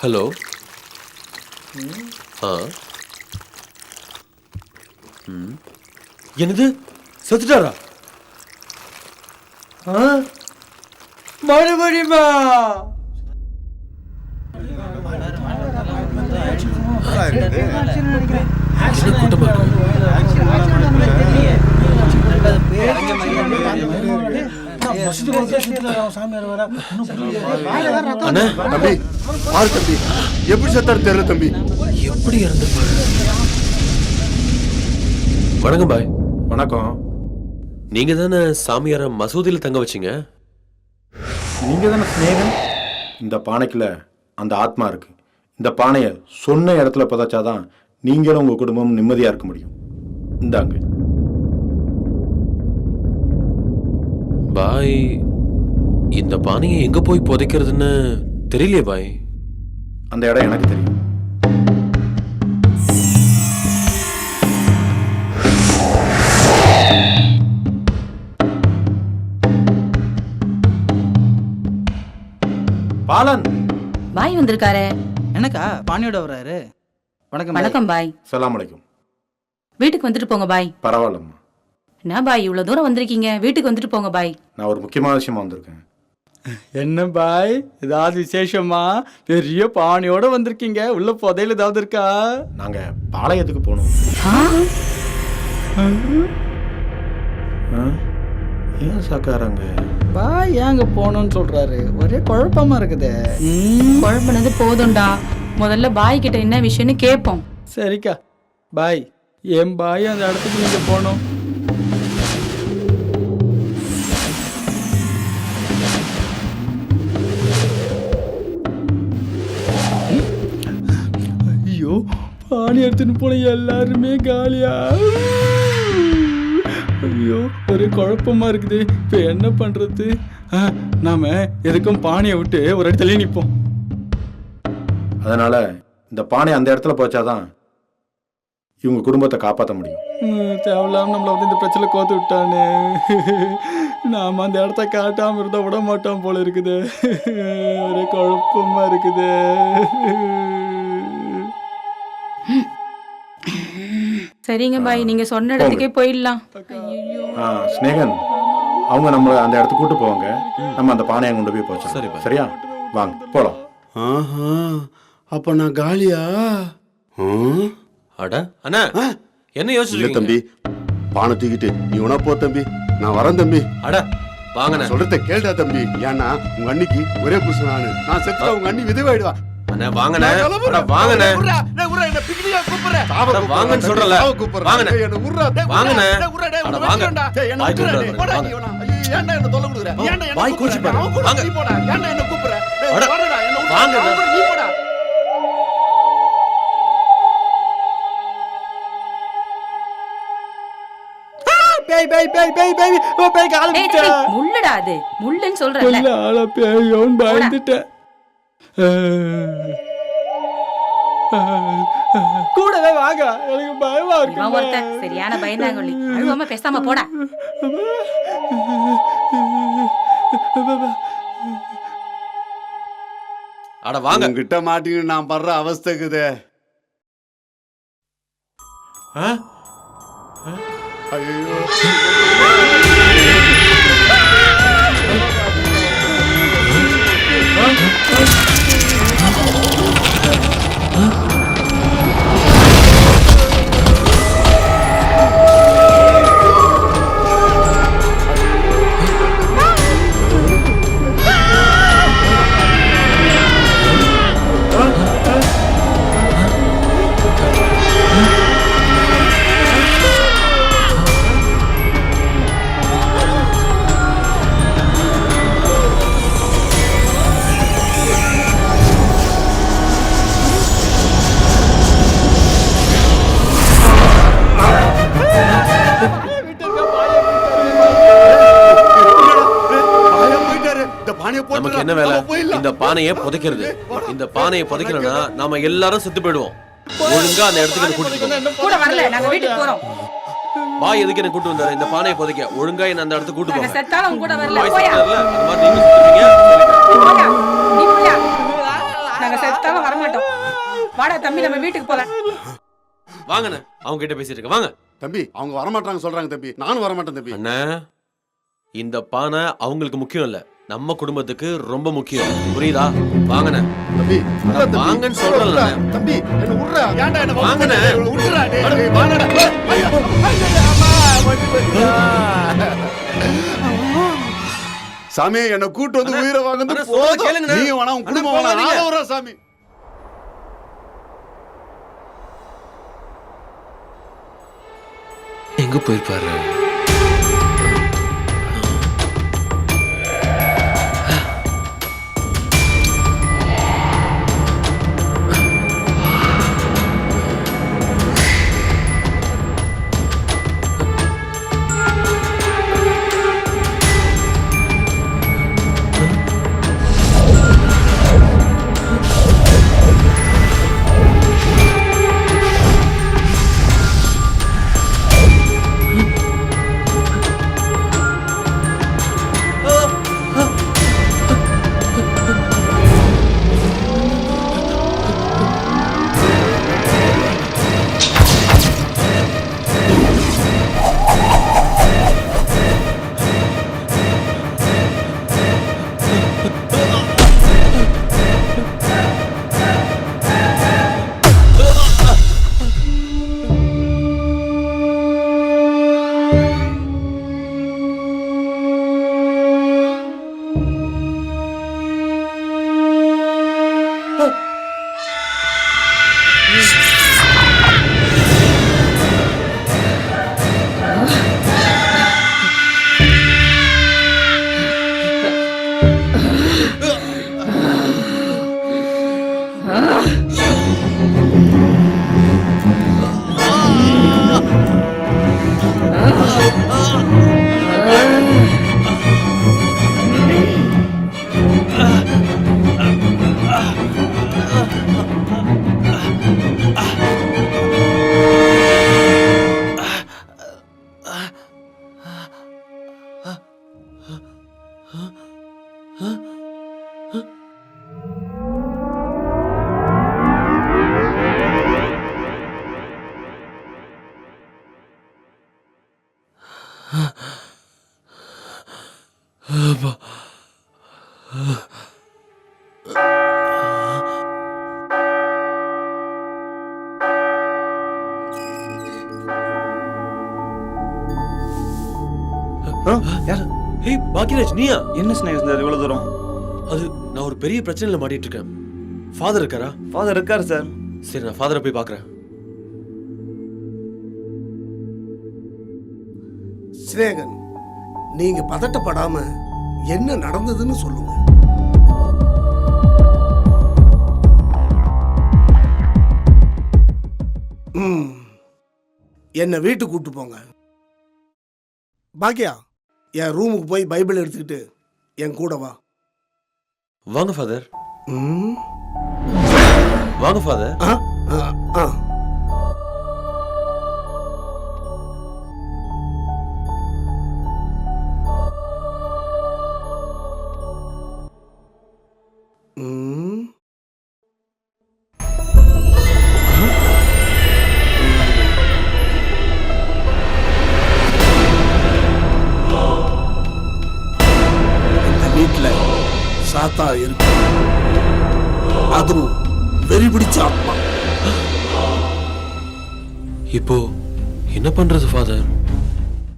Hello ஆ. என்னது? செத்துட்டாரா? மறுபடியுமா? அண்ணா தம்பி பாரு தம்பி. எப்படி செத்தாரு தெரியல தம்பி. எப்படி இறந்துருப்பாரு? வணக்கம் பாய். வணக்கம். நீங்க தானே சாமியார மசூதியில தங்க வச்சீங்க? நீங்க தானே ஸ்நேகன் இந்த பானைக்குள்ள அந்த ஆத்மா இருக்கு. இந்த பானையை சொன்ன இடத்துல புதைச்சாதான் நீங்களும் உங்க குடும்பம் நிம்மதியா இருக்க முடியும். இந்தாங்க. பாய் இந்த பானையை எங்க போய் புதைக்கிறதுன்னு தெரியலையே பாய். அந்த இடம் எனக்கு தெரியும் பாலன். பாய் வந்திருக்காரே. எனக்கா பாணியோட வர்றாரு. வணக்கம். வணக்கம் பாய். சலாம் அலைக்கும். வீட்டுக்கு வந்துட்டு போங்க பாய். பரவாயில்லம்மா. என்ன பாய் இவ்வளவு தூரம் வந்திருக்கீங்க? வீட்டுக்கு வந்துட்டு போங்க பாய். நான் ஒரு முக்கியமான விஷயமா வந்திருக்கேன். என்ன பாய் ஏதாவது விசேஷமா? பெரிய பாணியோட வந்திருக்கீங்க. உள்ள புதையல் ஏதாவது இருக்கா? நாங்க பாளையத்துக்கு போகணும் ஆ? ஏன் சாக்காராங்க? பாய் ஏங்க போகணும்னு சொல்றாரு. ஒரே குழப்பமா இருக்குது. ம், குழம்புனது போதும்டா. முதல்ல பாய் கிட்ட என்ன விஷயம்னு கேட்போம் சரிக்கா. பாய். என் பாய் அந்த இடத்துக்கு நீங்க போகணும். ஐயோ பாணி எடுத்துன்னு போன எல்லாருமே காலியா? ஐயோ ஒரே குழப்பமா இருக்குது. இப்போ என்ன பண்றது? ஆ, நாம எதுக்கும் பாணியை விட்டு ஒரு இடத்துல நிற்போம் அதனால இந்த பானை அந்த இடத்துல போச்சாதான் இவங்க குடும்பத்தை காப்பாற்ற முடியும். ம், தேவையில்லாம நம்மள வந்து இந்த பிரச்சனை கோத்து விட்டானே. நாம அந்த இடத்த காட்டாம இருந்தா விட மாட்டோம் போல இருக்குது. ஒரே குழப்பமா இருக்குது. சரிங்க பாய் நீங்க சொன்ன இடத்துக்கே போயிடலாம். ஐயோ ஆ ஸ்னேகன் அவங்க நம்மளை அந்த இடத்துக்கு கூட்டு போவாங்க. நம்ம அந்த பானையை கொண்டு போய் போச்சோம் சரி, பா. சரியா? வாங்க போலாம். ஆஹா அப்ப நான் காலியா? ஆ? அட அண்ணா என்ன இல்ல யோசிச்சு தம்பி பானை தூக்கிட்டு நீ உனா போ தம்பி. நான் வரேன் தம்பி. அட வாங்கண்ணே. சொல்றத கேளுடா தம்பி. ஏன்னா உங்க அண்ணிக்கு ஒரே புருஷன் நானு நான் செத்துட்டா உங்க அண்ணி விதவாயிடுவா அண்ணா வாங்கண்ணே. வாங்கண்ணே. அட வாங்கன்னு சொல்றல வாங்கண்ணே. வாங்கண்ணே. அட வாங்க. பாய் கூப்பிடுறாரு, வாங்க. பாய் கூச்சி பாரு. வாங்க. அட, வாங்கண்ணே. பேய் பேய் பேய் பேய் பேய். ஓ பேய் கால முள்ளுடா அது. முள்ளுன்னு சொல்றல இல்ல ஆள பேயோன்னு பயந்துட்டேன் கூடவே வாங்க. எனக்கு பயமா இருக்கு ஒருத்தன். சரியான பயந்தாங்கொல்லி அழுவாம பேசாம போட. அட வாங்க. கிட்ட மாட்டீங்க நான் படுற அவஸ்தைக்குதே ஐயோ. Huh? நமக்கு என்ன வேலை? இந்த பானையை புதைக்கிறது. இந்த பானையை புதைக்கலன்னா நாம எல்லாரும் செத்து போயிடுவோம். ஒழுங்கா அந்த இடத்துக்கு கூட்டிட்டு கூட வரல. நாங்க வீட்டுக்கு போறோம். பாய் எதுக்கு என்ன கூட்டு வந்தாரு? இந்த பானையை புதைக்க. ஒழுங்கா என்ன அந்த இடத்துக்கு கூட்டு போங்க. செத்தாலும் உங்க கூட வரல. பாய்? போயா செத்தாருல, அது மாதிரி நீங்க செத்தாலும் வர மாட்டோம் வாடா தம்பி நம்ம வீட்டுக்கு போலாம். வாங்கண்ணே. அவங்க கிட்ட பேசிட்டு இருக்க. வாங்க. தம்பி அவங்க வரமாட்டாங்க சொல்றாங்க தம்பி. நானும் வரமாட்டேன் தம்பி. அண்ணா இந்த பானை அவங்களுக்கு முக்கியம் இல்ல. நம்ம குடும்பத்துக்கு ரொம்ப முக்கியம் புரியுதா வாங்கண்ணே தம்பி. வாங்கன்னு சொல்றேன்ல. விட்றா, தம்பி என்ன விட்றா ஏன்டா என்ன டேய், வாங்கடா. போச்சுடா. சாமி என்ன கூட்டு வந்து உயிரை வாங்குறது போதும். வேணா உன் குடும்பம் வேணா. நான் சாமி எங்க போயிருப்பாரு Mm. யார்? ஹேய் பாக்கியராஜ் நீயா? என்ன ஸ்னேகன் சார் இவ்வளோ தூரம்? அது நான் ஒரு பெரிய பிரச்சனையில மாட்டிட்டு இருக்கேன் ஃபாதர் இருக்காரா? ஃபாதர் இருக்கார் சார் சரி நான் ஃபாதரை போய் பார்க்கறேன் சிநேகன். நீங்க பதட்டப்படாம என்ன நடந்ததுன்னு சொல்லுங்க. ம். என்னை வீட்டுக்கு கூட்டு போங்க. பாக்கியா என் ரூமுக்கு போய் பைபிள் எடுத்துக்கிட்டு என் கூட வா. வாங்க ஃபாதர். ம். வாங்க ஃபாதர். ஆ ஆ. சாத்தா இருக்கு. அதுவும் வெறி பிடிச்ச ஆத்மா. இப்போ என்ன பண்றது ஃபாதர்